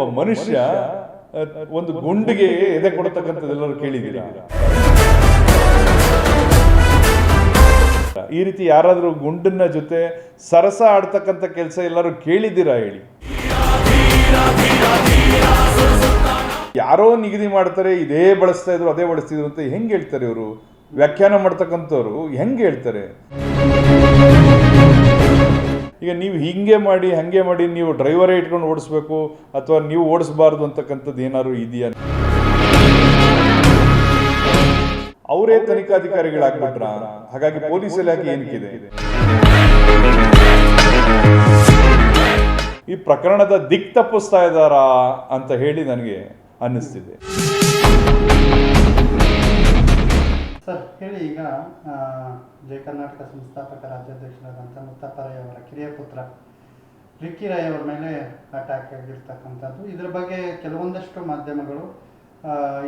ಒಬ್ಬ ಮನುಷ್ಯ ಒಂದು ಗುಂಡಿಗೆ ಎದೆ ಕೊಡತಕ್ಕಂಥದ್ದು ಎಲ್ಲರೂ ಕೇಳಿದ್ದೀರಾ? ಈ ರೀತಿ ಯಾರಾದರೂ ಗುಂಡನ್ನ ಜೊತೆ ಸರಸ ಆಡ್ತಕ್ಕಂಥ ಕೆಲಸ ಎಲ್ಲರೂ ಕೇಳಿದ್ದೀರಾ ಹೇಳಿ? ಯಾರೋ ನಿಗದಿ ಮಾಡ್ತಾರೆ, ಇದೇ ಬಳಸ್ತಾ ಇದ್ರು, ಅದೇ ಬಳಸ್ತಿದ್ರು ಅಂತ ಹೆಂಗೆ ಹೇಳ್ತಾರೆ ಇವರು? ವ್ಯಾಖ್ಯಾನ ಮಾಡ್ತಕ್ಕಂಥವ್ರು ಹೆಂಗೆ ಹೇಳ್ತಾರೆ? ಈಗ ನೀವು ಹಿಂಗೆ ಮಾಡಿ ಹಂಗೆ ಮಾಡಿ ನೀವು ಡ್ರೈವರೇ ಇಟ್ಕೊಂಡು ಓಡಿಸ್ಬೇಕು ಅಥವಾ ನೀವು ಓಡಿಸಬಾರ್ದು ಅಂತಕ್ಕಂಥದ್ದು ಏನಾದ್ರು ಇದೆಯಾ? ಅವರೇ ತನಿಖಾಧಿಕಾರಿಗಳಾಗ್ಬಿಟ್ರ? ಹಾಗಾಗಿ ಪೊಲೀಸ್ ಇಲಾಖೆ ಏನಕ್ಕಿದೆ ಈ ಪ್ರಕರಣದ ದಿಕ್ ತಪ್ಪಿಸ್ತಾ ಇದ್ದಾರಾ ಅಂತ ಹೇಳಿ ನನಗೆ ಅನ್ನಿಸ್ತಿದೆ. ಸರ್, ಹೇಳಿ ಈಗ ಜಯ ಕರ್ನಾಟಕ ಸಂಸ್ಥಾಪಕ ರಾಜ್ಯಾಧ್ಯಕ್ಷರಾದಂಥ ಮುತ್ತಪ್ಪ ರೈ ಅವರ ಕಿರಿಯ ಪುತ್ರ ರಿಕ್ಕಿ ರಾಯ್ ಅವರ ಮೇಲೆ ಅಟ್ಯಾಕ್ ಆಗಿರ್ತಕ್ಕಂಥದ್ದು. ಇದ್ರ ಬಗ್ಗೆ ಕೆಲವೊಂದಷ್ಟು ಮಾಧ್ಯಮಗಳು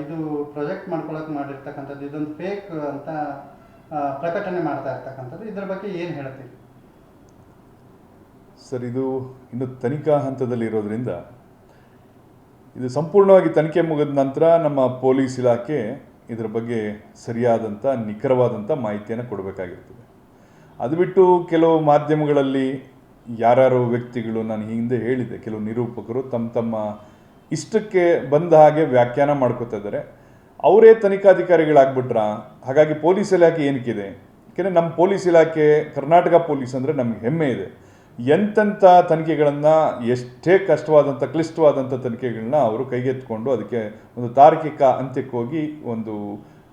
ಇದು ಪ್ರೊಜೆಕ್ಟ್ ಮಾಡ್ಕೊಳಕ್ಕೆ ಮಾಡಿರ್ತಕ್ಕಂಥದ್ದು, ಇದೊಂದು ಫೇಕ್ ಅಂತ ಪ್ರಕಟಣೆ ಮಾಡ್ತಾ ಇರ್ತಕ್ಕಂಥದ್ದು. ಇದ್ರ ಬಗ್ಗೆ ಏನು ಹೇಳ್ತೀವಿ ಸರ್, ಇದು ಇನ್ನು ತನಿಖಾ ಹಂತದಲ್ಲಿ ಇರೋದ್ರಿಂದ, ಇದು ಸಂಪೂರ್ಣವಾಗಿ ತನಿಖೆ ಮುಗಿದ ನಂತರ ನಮ್ಮ ಪೊಲೀಸ್ ಇಲಾಖೆ ಇದರ ಬಗ್ಗೆ ಸರಿಯಾದಂಥ ನಿಖರವಾದಂಥ ಮಾಹಿತಿಯನ್ನು ಕೊಡಬೇಕಾಗಿರ್ತದೆ. ಅದು ಬಿಟ್ಟು ಕೆಲವು ಮಾಧ್ಯಮಗಳಲ್ಲಿ ಯಾರ್ಯಾರೋ ವ್ಯಕ್ತಿಗಳು ನಾನು ಹಿಂದೆ ಹೇಳಿದೆ ಕೆಲವು ನಿರೂಪಕರು ತಮ್ಮ ತಮ್ಮ ಇಷ್ಟಕ್ಕೆ ಬಂದ ಹಾಗೆ ವ್ಯಾಖ್ಯಾನ ಮಾಡ್ಕೋತಾ ಇದ್ದಾರೆ. ಅವರೇ ತನಿಖಾಧಿಕಾರಿಗಳಾಗ್ಬಿಟ್ರ, ಹಾಗಾಗಿ ಪೊಲೀಸ್ ಇಲಾಖೆ ಏನಕ್ಕಿದೆ? ಯಾಕೆಂದರೆ ನಮ್ಮ ಪೊಲೀಸ್ ಇಲಾಖೆ, ಕರ್ನಾಟಕ ಪೊಲೀಸ್ ಅಂದರೆ ನಮ್ಗೆ ಹೆಮ್ಮೆ ಇದೆ. ಎಂತೆಂಥ ತನಿಖೆಗಳನ್ನು, ಎಷ್ಟೇ ಕಷ್ಟವಾದಂಥ ಕ್ಲಿಷ್ಟವಾದಂಥ ತನಿಖೆಗಳನ್ನ ಅವರು ಕೈಗೆತ್ತಿಕೊಂಡು ಅದಕ್ಕೆ ಒಂದು ತಾರ್ಕಿಕ ಅಂತ್ಯಕ್ಕೆ ಹೋಗಿ ಒಂದು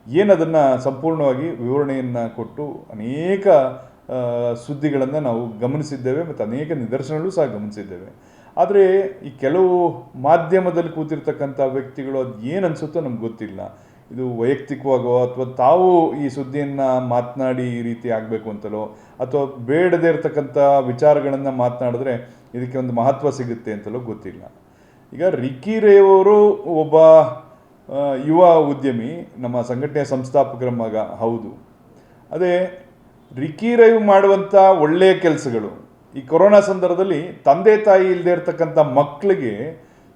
ಏನದನ್ನು ಸಂಪೂರ್ಣವಾಗಿ ವಿವರಣೆಯನ್ನು ಕೊಟ್ಟು ಅನೇಕ ಸುದ್ದಿಗಳನ್ನು ನಾವು ಗಮನಿಸಿದ್ದೇವೆ ಮತ್ತು ಅನೇಕ ನಿದರ್ಶನಗಳು ಸಹ ಗಮನಿಸಿದ್ದೇವೆ. ಆದರೆ ಈ ಕೆಲವು ಮಾಧ್ಯಮದಲ್ಲಿ ಕೂತಿರ್ತಕ್ಕಂಥ ವ್ಯಕ್ತಿಗಳು ಅದು ಏನು ಅನಿಸುತ್ತೋ ನಮ್ಗೆ ಗೊತ್ತಿಲ್ಲ. ಇದು ವೈಯಕ್ತಿಕವಾಗೋ ಅಥವಾ ತಾವು ಈ ಸುದ್ದಿಯನ್ನು ಮಾತನಾಡಿ ಈ ರೀತಿ ಆಗಬೇಕು ಅಂತಲೋ, ಅಥವಾ ಬೇಡದೇ ಇರತಕ್ಕಂಥ ವಿಚಾರಗಳನ್ನು ಮಾತನಾಡಿದ್ರೆ ಇದಕ್ಕೆ ಒಂದು ಮಹತ್ವ ಸಿಗುತ್ತೆ ಅಂತಲೋ ಗೊತ್ತಿಲ್ಲ. ಈಗ ರಿಕ್ಕಿ ರೇವರು ಒಬ್ಬ ಯುವ ಉದ್ಯಮಿ, ನಮ್ಮ ಸಂಘಟನೆಯ ಸಂಸ್ಥಾಪಕರ ಮಗ, ಹೌದು. ಅದೇ ರಿಕ್ಕಿ ರೈವ್ ಮಾಡುವಂಥ ಒಳ್ಳೆಯ ಕೆಲಸಗಳು, ಈ ಕೊರೋನಾ ಸಂದರ್ಭದಲ್ಲಿ ತಂದೆ ತಾಯಿ ಇಲ್ಲದೆ ಇರತಕ್ಕಂಥ ಮಕ್ಕಳಿಗೆ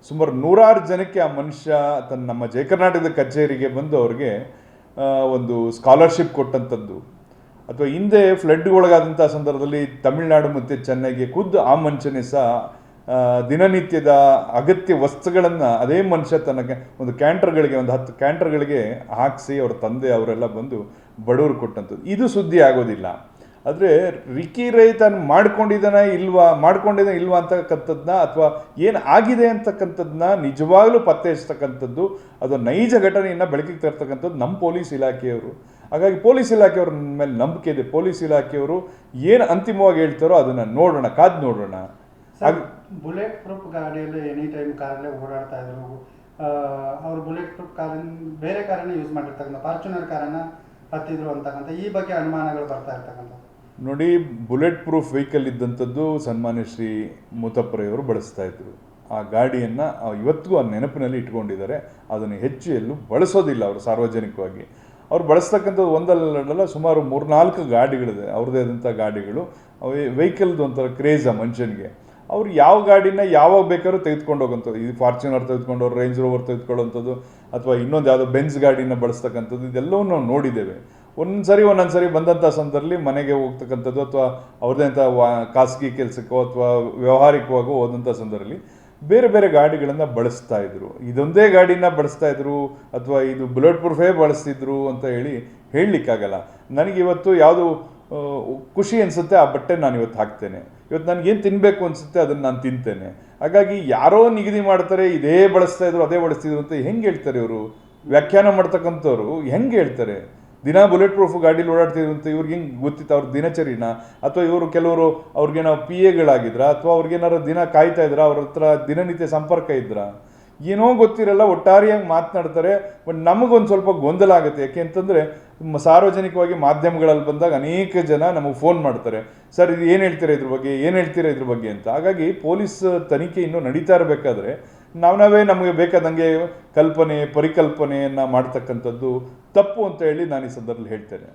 ಸುಮಾರು ನೂರಾರು ಜನಕ್ಕೆ ಆ ಮನುಷ್ಯ ತನ್ನ ನಮ್ಮ ಜಯ ಕರ್ನಾಟಕದ ಕಚೇರಿಗೆ ಬಂದು ಅವ್ರಿಗೆ ಒಂದು ಸ್ಕಾಲರ್ಶಿಪ್ ಕೊಟ್ಟಂಥದ್ದು. ಅಥವಾ ಹಿಂದೆ ಫ್ಲಡ್ಗೊಳಗಾದಂಥ ಸಂದರ್ಭದಲ್ಲಿ ತಮಿಳುನಾಡು ಮತ್ತು ಚೆನ್ನೈಗೆ ಖುದ್ದು ಆ ಮನುಷ್ಯನೇ ಸಹ ದಿನನಿತ್ಯದ ಅಗತ್ಯ ವಸ್ತುಗಳನ್ನು ಅದೇ ಮನುಷ್ಯ ತನ್ನ ಒಂದು ಕ್ಯಾಂಟರ್ಗಳಿಗೆ ಒಂದು ಹತ್ತು ಕ್ಯಾಂಟರ್ಗಳಿಗೆ ಹಾಕಿಸಿ ಅವ್ರ ತಂದೆ ಅವರೆಲ್ಲ ಬಂದು ಬಡವರು ಕೊಟ್ಟಂಥದ್ದು. ಇದು ಸುದ್ದಿ ಆಗೋದಿಲ್ಲ. ಆದರೆ ರಿಕಿ ರೈ ತಾನು ಮಾಡ್ಕೊಂಡಿದ್ದಾನ ಇಲ್ವಾ ಮಾಡ್ಕೊಂಡಿದ್ದಾನ ಇಲ್ವಾ ಅಂತಕ್ಕಂಥದ್ದನ್ನ ಅಥವಾ ಏನು ಆಗಿದೆ ಅಂತಕ್ಕಂಥದ್ದನ್ನ ನಿಜವಾಗ್ಲೂ ಪತ್ತೆ ಹಚ್ಚತಕ್ಕಂಥದ್ದು ಅದು ನೈಜ ಘಟನೆಯನ್ನು ಬೆಳಕಿಗೆ ತರ್ತಕ್ಕಂಥದ್ದು ನಮ್ಮ ಪೊಲೀಸ್ ಇಲಾಖೆಯವರು. ಹಾಗಾಗಿ ಪೊಲೀಸ್ ಇಲಾಖೆಯವ್ರ ಮೇಲೆ ನಂಬಿಕೆ ಇದೆ. ಪೊಲೀಸ್ ಇಲಾಖೆಯವರು ಏನು ಅಂತಿಮವಾಗಿ ಹೇಳ್ತಾರೋ ಅದನ್ನು ನೋಡೋಣ ಕಾದು ನೋಡೋಣ. ಬುಲೆಟ್ ಪ್ರೂಫ್ ಗಾಡಿಯಲ್ಲಿ ಎನಿ ಟೈಮ್ ಕಾರಲ್ಲೇ ಓಡಾಡ್ತಾ ಇದ್ರು. ಅವರು ಬುಲೆಟ್ ಪ್ರೂಫ್ ಕಾರನ್ನು ಬೇರೆ ಕಾರನ್ನ ಯೂಸ್ ಮಾಡಿರ್ತಕ್ಕಂಥ ಫಾರ್ಚುನರ್ ಕಾರನ್ನ ಹತ್ತಿದ್ರು ಅಂತಕ್ಕಂಥ ಈ ಬಗ್ಗೆ ಅನುಮಾನಗಳು ಬರ್ತಾ ಇರ್ತಕ್ಕಂಥ ನೋಡಿ, ಬುಲೆಟ್ ಪ್ರೂಫ್ ವೆಹಿಕಲ್ ಇದ್ದಂಥದ್ದು ಸನ್ಮಾನ್ಯ ಶ್ರೀ ಮುತಪ್ಪರೆಯವರು ಬಳಸ್ತಾ ಇದ್ರು. ಆ ಗಾಡಿಯನ್ನು ಇವತ್ತಿಗೂ ಆ ನೆನಪಿನಲ್ಲಿ ಇಟ್ಕೊಂಡಿದ್ದಾರೆ. ಅದನ್ನು ಹೆಚ್ಚು ಎಲ್ಲೂ ಬಳಸೋದಿಲ್ಲ ಅವರು ಸಾರ್ವಜನಿಕವಾಗಿ. ಅವ್ರು ಬಳಸ್ತಕ್ಕಂಥದ್ದು ಒಂದಲ್ಲ, ಸುಮಾರು ಮೂರ್ನಾಲ್ಕು ಗಾಡಿಗಳಿದೆ. ಅವ್ರದ್ದೇ ಆದಂಥ ಗಾಡಿಗಳು. ವೆಹಿಕಲ್ದು ಒಂಥರ ಕ್ರೇಜ್ ಆ ಮನುಷ್ಯನಿಗೆ. ಅವ್ರು ಯಾವ ಗಾಡಿನ ಯಾವಾಗ ಬೇಕಾದ್ರೂ ತೆಗೆದುಕೊಂಡು ಹೋಗೋಂಥದ್ದು. ಇದು ಫಾರ್ಚುನರ್ ತೆಗೆದುಕೊಂಡು ರೇಂಜ್ ರೋವರ್ ತೆಗೆದುಕೊಳ್ಳುವಂಥದ್ದು ಅಥವಾ ಇನ್ನೊಂದು ಯಾವುದೋ ಬೆನ್ಸ್ ಗಾಡಿನ ಬಳಸ್ತಕ್ಕಂಥದ್ದು ಇದೆಲ್ಲವೂ ನಾವು ನೋಡಿದ್ದೇವೆ. ಒಂದ್ಸರಿ ಒಂದೊಂದು ಸರಿ ಬಂದಂಥ ಸಂದರ್ಭದಲ್ಲಿ ಮನೆಗೆ ಹೋಗ್ತಕ್ಕಂಥದ್ದು ಅಥವಾ ಅವ್ರದ್ದೇ ಅಂತ ವಾ, ಖಾಸಗಿ ಕೆಲಸಕ್ಕೋ ಅಥವಾ ವ್ಯವಹಾರಿಕವಾಗೋ ಹೋದಂಥ ಸಂದರ್ಭದಲ್ಲಿ ಬೇರೆ ಬೇರೆ ಗಾಡಿಗಳನ್ನು ಬಳಸ್ತಾ ಇದ್ರು. ಇದೊಂದೇ ಗಾಡಿನ ಬಳಸ್ತಾ ಇದ್ರು ಅಥವಾ ಇದು ಬುಲೆಟ್ ಪ್ರೂಫೇ ಬಳಸ್ತಿದ್ರು ಅಂತ ಹೇಳಿ ಹೇಳಲಿಕ್ಕಾಗಲ್ಲ. ನನಗೆ ಇವತ್ತು ಯಾವುದು ಖುಷಿ ಅನಿಸುತ್ತೆ, ಆ ಬಟ್ಟೆ ನಾನು ಇವತ್ತು ಹಾಕ್ತೇನೆ. ಇವತ್ತು ನನಗೇನು ತಿನ್ನಬೇಕು ಅನಿಸುತ್ತೆ ಅದನ್ನು ನಾನು ತಿಂತೇನೆ. ಹಾಗಾಗಿ ಯಾರೋ ನಿಗದಿ ಮಾಡ್ತಾರೆ, ಇದೇ ಬಳಸ್ತಾ ಇದ್ರು, ಅದೇ ಬಳಸ್ತಿದ್ರು ಅಂತ ಹೆಂಗೆ ಹೇಳ್ತಾರೆ ಇವರು? ವ್ಯಾಖ್ಯಾನ ಮಾಡ್ತಕ್ಕಂಥವ್ರು ಹೆಂಗೆ ಹೇಳ್ತಾರೆ? ದಿನ ಬುಲೆಟ್ ಪ್ರೂಫ್ ಗಾಡೀಲಿ ಅಂತ ಇವ್ರಿಗೆ ಹಿಂಗೆ ಗೊತ್ತಿತ್ತು? ಅವ್ರ ದಿನಚರಿನ? ಅಥವಾ ಇವರು ಕೆಲವರು ಅವ್ರಿಗೇನೋ ಪಿ ಎಗಳಾಗಿದ್ರ ಅಥವಾ ಅವ್ರಿಗೇನಾರು ದಿನ ಕಾಯ್ತಾ ಇದ್ರ? ಅವ್ರ ಹತ್ರ ದಿನನಿತ್ಯ ಸಂಪರ್ಕ ಇದ್ರ? ಏನೋ ಗೊತ್ತಿರಲ್ಲ ಒಟ್ಟಾರೆಯಾಗಿ ಮಾತನಾಡ್ತಾರೆ. ಬಟ್ ನಮಗೊಂದು ಸ್ವಲ್ಪ ಗೊಂದಲ ಆಗುತ್ತೆ. ಯಾಕೆ ಅಂತಂದರೆ ಸಾರ್ವಜನಿಕವಾಗಿ ಮಾಧ್ಯಮಗಳಲ್ಲಿ ಬಂದಾಗ ಅನೇಕ ಜನ ನಮಗೆ ಫೋನ್ ಮಾಡ್ತಾರೆ. ಸರ್, ಇದು ಏನು ಹೇಳ್ತೀರಾ ಇದ್ರ ಬಗ್ಗೆ? ಏನು ಹೇಳ್ತೀರಾ ಇದ್ರ ಬಗ್ಗೆ? ಅಂತ. ಹಾಗಾಗಿ ಪೊಲೀಸ್ ತನಿಖೆ ಇನ್ನೂ ನಡೀತಾ ಇರಬೇಕಾದ್ರೆ, ನಾವು ನಾವೇ ನಮಗೆ ಬೇಕಾದಂಗೆ ಕಲ್ಪನೆ, ಪರಿಕಲ್ಪನೆಯನ್ನು ಮಾಡ್ತಕ್ಕಂಥದ್ದು ತಪ್ಪು ಅಂತ ಹೇಳಿ ನಾನು ಈ ಸಂದರ್ಭದಲ್ಲಿ ಹೇಳ್ತೇನೆ.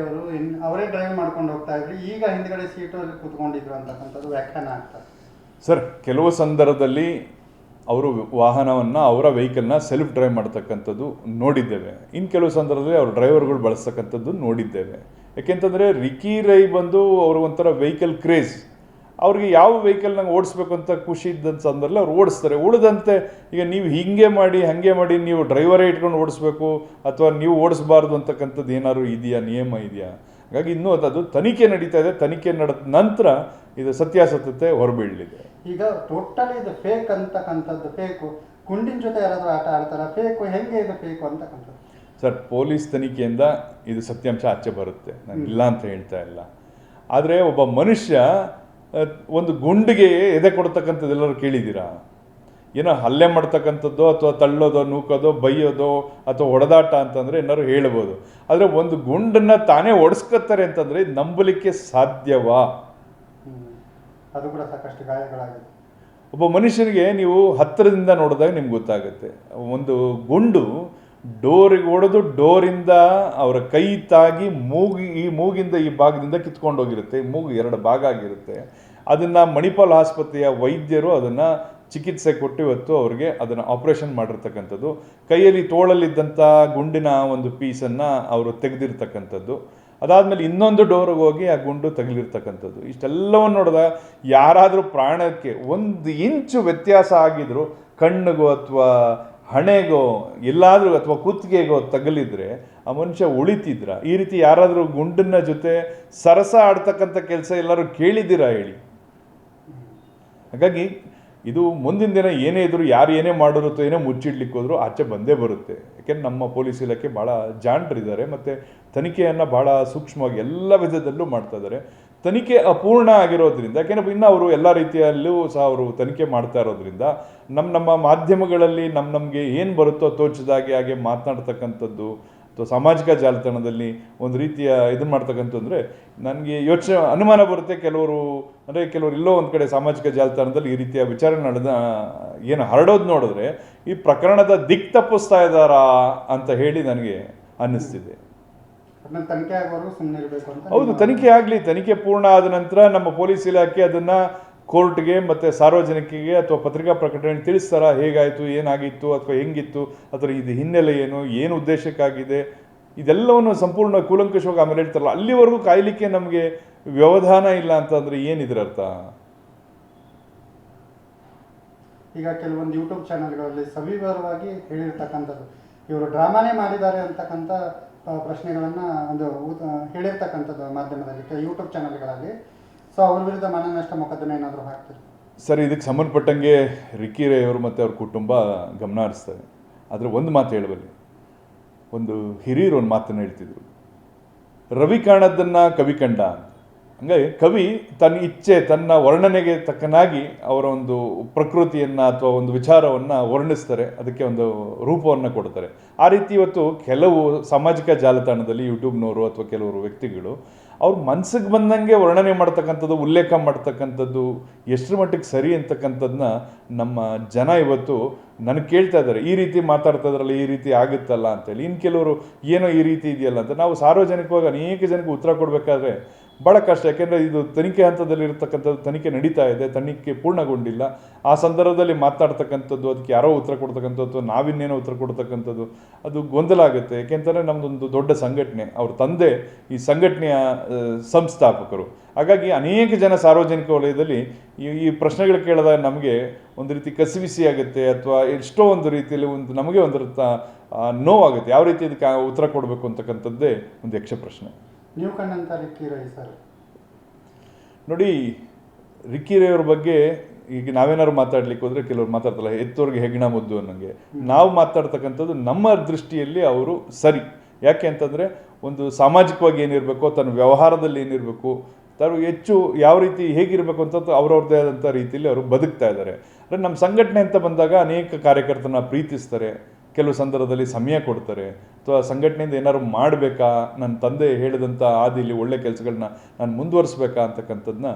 ಅವರು ಅವರೇ ಡ್ರೈವ್ ಮಾಡ್ಕೊಂಡು ಹೋಗ್ತಾ ಇದ್ರು. ಈಗ ಹಿಂದ್ಗಡೆ ಸೀಟಲ್ಲಿ ಕೂತ್ಕೊಂಡಿದ್ರು ಅಂತಕ್ಕಂಥದ್ದು ವ್ಯಾಖ್ಯಾನ ಆಗ್ತದೆ ಸರ್ ಕೆಲವು ಸಂದರ್ಭದಲ್ಲಿ ಅವರು ವಾಹನವನ್ನು ಅವರ ವೆಹಿಕಲ್ನ ಸೆಲ್ಫ್ ಡ್ರೈವ್ ಮಾಡ್ತಕ್ಕಂಥದ್ದು ನೋಡಿದ್ದೇವೆ. ಇನ್ನು ಕೆಲವು ಸಂದರ್ಭದಲ್ಲಿ ಅವ್ರ ಡ್ರೈವರ್ಗಳು ಬಳಸ್ತಕ್ಕಂಥದ್ದು ನೋಡಿದ್ದೇವೆ. ಯಾಕೆಂತಂದರೆ ರಿಕಿ ರೈ ಬಂದು ಅವ್ರ ಒಂಥರ ವೆಹಿಕಲ್ ಕ್ರೇಜ್ ಅವ್ರಿಗೆ ಯಾವ ವೆಹಿಕಲ್ನ ಓಡಿಸ್ಬೇಕು ಅಂತ ಖುಷಿ ಇದ್ದಂತ ಸಂದರ್ಭದಲ್ಲಿ ಅವ್ರು ಓಡಿಸ್ತಾರೆ. ಉಳಿದಂತೆ ಈಗ ನೀವು ಹಿಂಗೆ ಮಾಡಿ ಹಾಗೆ ಮಾಡಿ ನೀವು ಡ್ರೈವರೇ ಇಟ್ಕೊಂಡು ಓಡಿಸ್ಬೇಕು ಅಥವಾ ನೀವು ಓಡಿಸ್ಬಾರ್ದು ಅಂತಕ್ಕಂಥದ್ದು ಏನಾದ್ರು ಇದೆಯಾ? ನಿಯಮ ಇದೆಯಾ? ಹಾಗಾಗಿ ಇನ್ನೂ ಅದು- ಅದು ತನಿಖೆ ನಡೀತಾ ಇದೆ. ತನಿಖೆ ನಡೆದ ನಂತರ ಇದು ಸತ್ಯಾಸತ್ಯತೆ ಹೊರಬೀಳಲಿದೆ. ಈಗ ಟೋಟಲಿ ಇದು ಫೇಕ್ ಅಂತಕ್ಕಂಥದ್ದು ಫೇಕು ಗುಂಡಿನ ಜೊತೆ ಯಾರಾದರೂ ಆಟ ಆಡ್ತಾರ? ಫೇಕು ಹೆಂಗೆ ಇದು ಫೇಕು ಅಂತಕ್ಕಂಥದ್ದು? ಸರ್ ಪೊಲೀಸ್ ತನಿಖೆಯಿಂದ ಇದು ಸತ್ಯಾಂಶ ಆಚೆ ಬರುತ್ತೆ. ನಾನು ಇಲ್ಲ ಅಂತ ಹೇಳ್ತಾ ಇಲ್ಲ. ಆದರೆ ಒಬ್ಬ ಮನುಷ್ಯ ಒಂದು ಗುಂಡಿಗೆ ಎದೆ ಕೊಡ್ತಕ್ಕಂಥದ್ದು ಎಲ್ಲರೂ ಕೇಳಿದ್ದೀರಾ? ಏನೋ ಹಲ್ಲೆ ಮಾಡ್ತಕ್ಕಂಥದ್ದು ಅಥವಾ ತಳ್ಳೋದೋ ನೂಕೋದೋ ಬೈಯೋದೋ ಅಥವಾ ಹೊಡೆದಾಟ ಅಂತಂದರೆ ಏನಾದ್ರು ಹೇಳ್ಬೋದು. ಆದರೆ ಒಂದು ಗುಂಡನ್ನು ತಾನೇ ಒಡಿಸ್ಕೊತಾರೆ ಅಂತಂದರೆ ನಂಬಲಿಕ್ಕೆ ಸಾಧ್ಯವಾ? ಅದು ಕೂಡ ಸಾಕಷ್ಟು ಗಾಯಗಳಾಗಿದೆ. ಒಬ್ಬ ಮನುಷ್ಯನಿಗೆ ನೀವು ಹತ್ತಿರದಿಂದ ನೋಡಿದಾಗ ನಿಮ್ಗೆ ಗೊತ್ತಾಗುತ್ತೆ. ಒಂದು ಗುಂಡು ಡೋರಿಗೆ ಹೊಡೆದು ಡೋರಿಂದ ಅವರ ಕೈ ತಾಗಿ ಮೂಗಿ, ಈ ಮೂಗಿಂದ ಈ ಭಾಗದಿಂದ ಕಿತ್ಕೊಂಡು ಹೋಗಿರುತ್ತೆ. ಮೂಗು ಎರಡು ಭಾಗ ಆಗಿರುತ್ತೆ. ಅದನ್ನು ಮಣಿಪಾಲ್ ಆಸ್ಪತ್ರೆಯ ವೈದ್ಯರು ಅದನ್ನು ಚಿಕಿತ್ಸೆ ಕೊಟ್ಟು ಇವತ್ತು ಅವರಿಗೆ ಅದನ್ನು ಆಪರೇಷನ್ ಮಾಡಿರ್ತಕ್ಕಂಥದ್ದು. ಕೈಯಲ್ಲಿ ತೋಳಲ್ಲಿದ್ದಂಥ ಗುಂಡಿನ ಒಂದು ಪೀಸನ್ನು ಅವರು ತೆಗೆದಿರ್ತಕ್ಕಂಥದ್ದು. ಅದಾದಮೇಲೆ ಇನ್ನೊಂದು ಡೋರ್ಗೆ ಹೋಗಿ ಆ ಗುಂಡು ತಗಲಿರ್ತಕ್ಕಂಥದ್ದು. ಇಷ್ಟೆಲ್ಲವನ್ನು ನೋಡಿದಾಗ ಯಾರಾದರೂ ಪ್ರಾಣಕ್ಕೆ ಒಂದು ಇಂಚು ವ್ಯತ್ಯಾಸ ಆಗಿದ್ರು ಕಣ್ಣಿಗೂ ಅಥವಾ ಹಣೆಗೋ, ಎಲ್ಲಾದರೂ ಅಥವಾ ಕುತ್ತಿಗೆಗೋ ತಗಲಿದ್ರೆ ಆ ಮನುಷ್ಯ ಉಳಿತಿದ್ರ. ಈ ರೀತಿ ಯಾರಾದರೂ ಗುಂಡನ್ನ ಜೊತೆ ಸರಸ ಆಡ್ತಕ್ಕಂಥ ಕೆಲಸ ಎಲ್ಲರೂ ಕೇಳಿದ್ದೀರಾ ಹೇಳಿ? ಹಾಗಾಗಿ ಇದು ಮುಂದಿನ ದಿನ ಏನೇ ಇದ್ರು ಯಾರು ಏನೇ ಅಥವಾ ಏನೇ ಮುಚ್ಚಿಡ್ಲಿಕ್ಕೆ ಹೋದ್ರು ಆಚೆ ಬಂದೇ ಬರುತ್ತೆ. ಯಾಕೆಂದ್ರೆ ನಮ್ಮ ಪೊಲೀಸ್ ಇಲಾಖೆ ಭಾಳ ಜಾಣರಿದ್ದಾರೆ ಮತ್ತು ತನಿಖೆಯನ್ನು ಭಾಳ ಸೂಕ್ಷ್ಮವಾಗಿ ಎಲ್ಲ ವಿಧದಲ್ಲೂ ಮಾಡ್ತಾ ಇದ್ದಾರೆ. ತನಿಖೆ ಅಪೂರ್ಣ ಆಗಿರೋದ್ರಿಂದ, ಯಾಕೆಂದ್ರೆ ಇನ್ನು ಅವರು ಎಲ್ಲ ರೀತಿಯಲ್ಲೂ ಸಹ ಅವರು ತನಿಖೆ ಮಾಡ್ತಾ ಇರೋದ್ರಿಂದ ನಮ್ಮ ನಮ್ಮ ಮಾಧ್ಯಮಗಳಲ್ಲಿ ನಮ್ಮ ನಮಗೆ ಏನು ಬರುತ್ತೋ ತೋಚಿದಾಗೆ ಹಾಗೆ ಮಾತನಾಡ್ತಕ್ಕಂಥದ್ದು, ಅಥವಾ ಸಾಮಾಜಿಕ ಜಾಲತಾಣದಲ್ಲಿ ಒಂದು ರೀತಿಯ ಇದು ಮಾಡ್ತಕ್ಕಂಥದ್ದು ನನಗೆ ಯೋಚನೆ ಅನುಮಾನ ಬರುತ್ತೆ ಕೆಲವರು, ಅಂದರೆ ಕೆಲವರು ಎಲ್ಲೋ ಒಂದು ಕಡೆ ಸಾಮಾಜಿಕ ಜಾಲತಾಣದಲ್ಲಿ ಈ ರೀತಿಯ ವಿಚಾರ ನಡೆದ, ಏನು ಹರಡೋದು ನೋಡಿದ್ರೆ, ಈ ಪ್ರಕರಣದ ದಿಕ್ ತಪ್ಪಿಸ್ತಾ ಇದ್ದಾರಾ ಅಂತ ಹೇಳಿ ನನಗೆ ಅನ್ನಿಸ್ತಿದೆ. ತನಿಖೆ ಸುಮ್ಮನೆ ಇರಬೇಕು ಅಂತ ಹೌದು ತನಿಖೆ ಆಗಲಿ ತನಿಖೆ ಪೂರ್ಣ ಆದ ನಂತರ ನಮ್ಮ ಪೊಲೀಸ್ ಇಲಾಖೆ ಅದನ್ನು ಕೋರ್ಟ್ಗೆ ಮತ್ತು ಸಾರ್ವಜನಿಕರಿಗೆ ಅಥವಾ ಪತ್ರಿಕಾ ಪ್ರಕಟಣೆ ತಿಳಿಸ್ತಾರ ಹೇಗಾಯಿತು ಏನಾಗಿತ್ತು ಅಥವಾ ಹೆಂಗಿತ್ತು ಅಥವಾ ಇದು ಹಿನ್ನೆಲೆ ಏನು ಏನು ಉದ್ದೇಶಕ್ಕಾಗಿದೆ ಇದೆಲ್ಲವನ್ನು ಸಂಪೂರ್ಣ ಕೂಲಂಕಷವಾಗಿ ಆಮೇಲೆ ಹೇಳ್ತಾರಲ್ಲ ಅಲ್ಲಿವರೆಗೂ ಕಾಯಲಿಕ್ಕೆ ನಮಗೆ ವ್ಯವಧಾನ ಇಲ್ಲ ಅಂತಂದರೆ ಏನಿದ್ರ ಅರ್ಥ? ಈಗ ಕೆಲವೊಂದು ಯೂಟ್ಯೂಬ್ ಚಾನೆಲ್ಗಳಲ್ಲಿ ಸವಿವರವಾಗಿ ಹೇಳಿರ್ತಕ್ಕಂಥದ್ದು ಇವರು ಡ್ರಾಮಾನೇ ಮಾಡಿದ್ದಾರೆ ಅಂತಕ್ಕಂಥ ಪ್ರಶ್ನೆಗಳನ್ನ ಒಂದು ಹೇಳಿರ್ತಕ್ಕಂಥದ್ದು ಮಾಧ್ಯಮದಲ್ಲಿ ಯೂಟ್ಯೂಬ್ ಚಾನೆಲ್ಗಳಲ್ಲಿ ಸೊ ಅವ್ರ ವಿರುದ್ಧ ಮನನಷ್ಟ ಮೊಕದ್ದಮೆ ಏನಾದರೂ ಹಾಕ್ತಾರೆ? ಸರ್, ಇದಕ್ಕೆ ಸಂಬಂಧಪಟ್ಟಂಗೆ ರಿಕ್ಕಿ ರೈ ಅವರು ಮತ್ತು ಅವ್ರ ಕುಟುಂಬ ಗಮನ ಹರಿಸ್ತಾರೆ. ಆದರೆ ಒಂದು ಮಾತು ಹೇಳಬಲ್ಲಿ. ಒಂದು ಹಿರಿಯರು ಒಂದು ಮಾತನ್ನು ಹೇಳ್ತಿದ್ರು. ರವಿ ಕಾಣದ್ದನ್ನು ಕವಿ ಕಂಡ ಅಂತ. ಹಂಗಾಗಿ ಕವಿ ತನ್ನ ಇಚ್ಛೆ, ತನ್ನ ವರ್ಣನೆಗೆ ತಕ್ಕನಾಗಿ ಅವರ ಒಂದು ಪ್ರಕೃತಿಯನ್ನು ಅಥವಾ ಒಂದು ವಿಚಾರವನ್ನು ವರ್ಣಿಸ್ತಾರೆ. ಅದಕ್ಕೆ ಒಂದು ರೂಪವನ್ನು ಕೊಡ್ತಾರೆ. ಆ ರೀತಿ ಇವತ್ತು ಕೆಲವು ಸಾಮಾಜಿಕ ಜಾಲತಾಣದಲ್ಲಿ ಯೂಟ್ಯೂಬ್ನವರು ಅಥವಾ ಕೆಲವರು ವ್ಯಕ್ತಿಗಳು ಅವ್ರ ಮನಸ್ಸಿಗೆ ಬಂದಂಗೆ ವರ್ಣನೆ ಮಾಡ್ತಕ್ಕಂಥದ್ದು, ಉಲ್ಲೇಖ ಮಾಡ್ತಕ್ಕಂಥದ್ದು, ಎಷ್ಟರ ಮಟ್ಟಿಗೆ ಸರಿ ಅಂತಕ್ಕಂಥದ್ದನ್ನ ನಮ್ಮ ಜನ ಇವತ್ತು ನನಗೆ ಕೇಳ್ತಾ ಇದ್ದಾರೆ ಈ ರೀತಿ ಮಾತಾಡ್ತಾ ಇದ್ರಲ್ಲ, ಈ ರೀತಿ ಆಗುತ್ತಲ್ಲ ಅಂತೇಳಿ. ಇನ್ನು ಕೆಲವರು, ಏನೋ ಈ ರೀತಿ ಇದೆಯಲ್ಲ ಅಂತ. ನಾವು ಸಾರ್ವಜನಿಕವಾಗಿ ಅನೇಕ ಜನಕ್ಕೆ ಉತ್ತರ ಕೊಡಬೇಕಾದ್ರೆ ಭಾಳ ಕಷ್ಟ. ಯಾಕೆಂದರೆ ಇದು ತನಿಖೆ ಹಂತದಲ್ಲಿ ಇರತಕ್ಕಂಥದ್ದು ತನಿಖೆ ನಡೀತಾ ಇದೆ, ತನಿಖೆ ಪೂರ್ಣಗೊಂಡಿಲ್ಲ. ಆ ಸಂದರ್ಭದಲ್ಲಿ ಮಾತಾಡ್ತಕ್ಕಂಥದ್ದು, ಅದಕ್ಕೆ ಯಾರೋ ಉತ್ತರ ಕೊಡ್ತಕ್ಕಂಥದ್ದು ಅಥವಾ ನಾವಿನ್ನೇನೋ ಉತ್ತರ ಕೊಡ್ತಕ್ಕಂಥದ್ದು, ಅದು ಗೊಂದಲ ಆಗುತ್ತೆ. ಯಾಕೆಂತಂದರೆ ನಮ್ಮದೊಂದು ದೊಡ್ಡ ಸಂಘಟನೆ, ಅವ್ರ ತಂದೆ ಈ ಸಂಘಟನೆಯ ಸಂಸ್ಥಾಪಕರು. ಹಾಗಾಗಿ ಅನೇಕ ಜನ ಸಾರ್ವಜನಿಕ ವಲಯದಲ್ಲಿ ಈ ಈ ಪ್ರಶ್ನೆಗಳು ಕೇಳಿದಾಗ ನಮಗೆ ಒಂದು ರೀತಿ ಕಸಿವಿಸಿ ಆಗುತ್ತೆ ಅಥವಾ ಎಷ್ಟೋ ಒಂದು ರೀತಿಯಲ್ಲಿ ಒಂದು, ನಮಗೆ ಒಂದು ನೋವಾಗುತ್ತೆ. ಯಾವ ರೀತಿ ಇದಕ್ಕೆ ಉತ್ತರ ಕೊಡಬೇಕು ಅಂತಕ್ಕಂಥದ್ದೇ ಒಂದು ಯಕ್ಷ ಪ್ರಶ್ನೆ ನೀವು ಕಂಡಂಥ ರಿಕ್ಕಿ ರೈ ಸರ್. ನೋಡಿ ರಿಕ್ಕಿ ರೈ ಅವ್ರ ಬಗ್ಗೆ ಈಗ ನಾವೇನಾದ್ರು ಮಾತಾಡ್ಲಿಕ್ಕೆ ಹೋದ್ರೆ ಕೆಲವ್ರು ಮಾತಾಡ್ತಲ್ಲ ಎತ್ತೋರ್ಗೆ ಹೆಗ್ಣ ಮುದ್ದು ಅನ್ನಂಗೆ. ನಾವು ಮಾತಾಡ್ತಕ್ಕಂಥದ್ದು ನಮ್ಮ ದೃಷ್ಟಿಯಲ್ಲಿ ಅವರು ಸರಿ. ಯಾಕೆ ಅಂತಂದ್ರೆ ಒಂದು ಸಾಮಾಜಿಕವಾಗಿ ಏನಿರಬೇಕು ತನ್ನ ವ್ಯವಹಾರದಲ್ಲಿ ಏನಿರಬೇಕು ತಾವು ಹೆಚ್ಚು ಯಾವ ರೀತಿ ಹೇಗಿರಬೇಕು ಅಂತ ಅವ್ರವ್ರದ್ದೇ ಆದಂಥ ರೀತಿಯಲ್ಲಿ ಅವರು ಬದುಕ್ತಾ ಇದ್ದಾರೆ. ಅಂದರೆ ನಮ್ಮ ಸಂಘಟನೆ ಅಂತ ಬಂದಾಗ ಅನೇಕ ಕಾರ್ಯಕರ್ತನ ಪ್ರೀತಿಸ್ತಾರೆ ಕೆಲವು ಸಂದರ್ಭದಲ್ಲಿ ಸಮಯ ಕೊಡ್ತಾರೆ. ಅಥವಾ ಸಂಘಟನೆಯಿಂದ ಏನಾದ್ರು ಮಾಡಬೇಕಾ? ನನ್ನ ತಂದೆ ಹೇಳಿದಂಥ ಆದಿಲಿ ಒಳ್ಳೆ ಕೆಲಸಗಳನ್ನ ನಾನು ಮುಂದುವರಿಸ್ಬೇಕಾ ಅಂತಕ್ಕಂಥದ್ದನ್ನ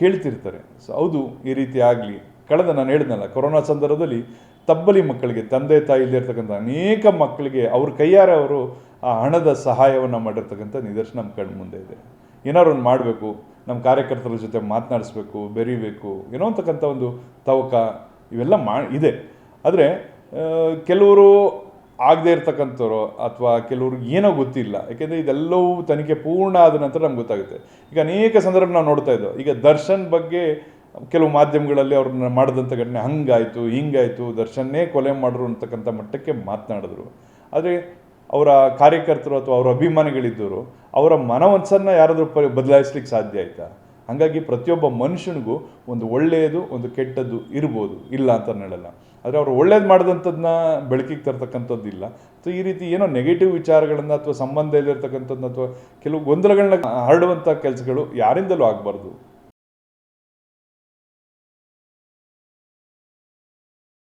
ಕೇಳ್ತಿರ್ತಾರೆ. ಸೊ ಹೌದು, ಈ ರೀತಿ ಆಗಲಿ. ಕಳೆದ ನಾನು ಹೇಳಿದ್ನಲ್ಲ, ಕೊರೋನಾ ಸಂದರ್ಭದಲ್ಲಿ ತಬ್ಬಲಿ ಮಕ್ಕಳಿಗೆ, ತಂದೆ ತಾಯಿ ಇಲ್ಲದೆ ಇರ್ತಕ್ಕಂಥ ಅನೇಕ ಮಕ್ಕಳಿಗೆ ಅವ್ರ ಕೈಯಾರೆ ಅವರು ಆ ಹಣದ ಸಹಾಯವನ್ನು ಮಾಡಿರ್ತಕ್ಕಂಥ ನಿದರ್ಶನ ನಮ್ಮ ಕಣ್ಣು ಮುಂದೆ ಇದೆ. ಏನಾದ್ರು ಒಂದು ಮಾಡಬೇಕು ನಮ್ಮ ಕಾರ್ಯಕರ್ತರ ಜೊತೆ ಮಾತನಾಡಿಸ್ಬೇಕು, ಬೆರಿಬೇಕು, ಏನೋ ಅಂತಕ್ಕಂಥ ಒಂದು ತವಕ ಇವೆಲ್ಲ ಮಾ, ಇದೆ. ಆದರೆ ಕೆಲವರು ಆಗದೆ ಇರ್ತಕ್ಕಂಥವ್ರು ಅಥವಾ ಕೆಲವ್ರಿಗೆ ಏನೋ ಗೊತ್ತಿಲ್ಲ. ಯಾಕೆಂದರೆ ಇದೆಲ್ಲವೂ ತನಿಖೆ ಪೂರ್ಣ ಆದ ನಂತರ ನಮ್ಗೆ ಗೊತ್ತಾಗುತ್ತೆ. ಈಗ ಅನೇಕ ಸಂದರ್ಭ ನಾವು ನೋಡ್ತಾ ಇದ್ದೋ, ಈಗ ದರ್ಶನ್ ಬಗ್ಗೆ ಕೆಲವು ಮಾಧ್ಯಮಗಳಲ್ಲಿ ಅವ್ರನ್ನ ಮಾಡಿದಂಥ ಘಟನೆ ಹಂಗಾಯಿತು, ಹಿಂಗಾಯಿತು, ದರ್ಶನ್ನೇ ಕೊಲೆ ಮಾಡ್ರು ಅಂತಕ್ಕಂಥ ಮಟ್ಟಕ್ಕೆ ಮಾತನಾಡಿದ್ರು. ಆದರೆ ಅವರ ಕಾರ್ಯಕರ್ತರು ಅಥವಾ ಅವರ ಅಭಿಮಾನಿಗಳಿದ್ದವರು, ಅವರ ಮನವನ್ಸನ್ನು ಯಾರಾದರೂ ಪ ಬದಲಾಯಿಸ್ಲಿಕ್ಕೆ ಸಾಧ್ಯ ಆಯಿತಾ? ಹಾಗಾಗಿ ಪ್ರತಿಯೊಬ್ಬ ಮನುಷ್ಯನಿಗೂ ಒಂದು ಒಳ್ಳೆಯದು, ಒಂದು ಕೆಟ್ಟದ್ದು ಇರ್ಬೋದು, ಇಲ್ಲ ಅಂತ ಹೇಳಲ್ಲ. ಆದರೆ ಅವರು ಒಳ್ಳೇದು ಮಾಡಿದಂಥದ್ದನ್ನ ಬೆಳಕಿಗೆ ತರ್ತಕ್ಕಂಥದ್ದಿಲ್ಲ ಅಥವಾ ಈ ರೀತಿ ಏನೋ ನೆಗೆಟಿವ್ ವಿಚಾರಗಳನ್ನು ಅಥವಾ ಸಂಬಂಧ ಇಲ್ಲಿರ್ತಕ್ಕಂಥದ್ದನ್ನ ಅಥವಾ ಕೆಲವು ಗೊಂದಲಗಳನ್ನ ಹರಡುವಂಥ ಕೆಲಸಗಳು ಯಾರಿಂದಲೂ ಆಗಬಾರ್ದು.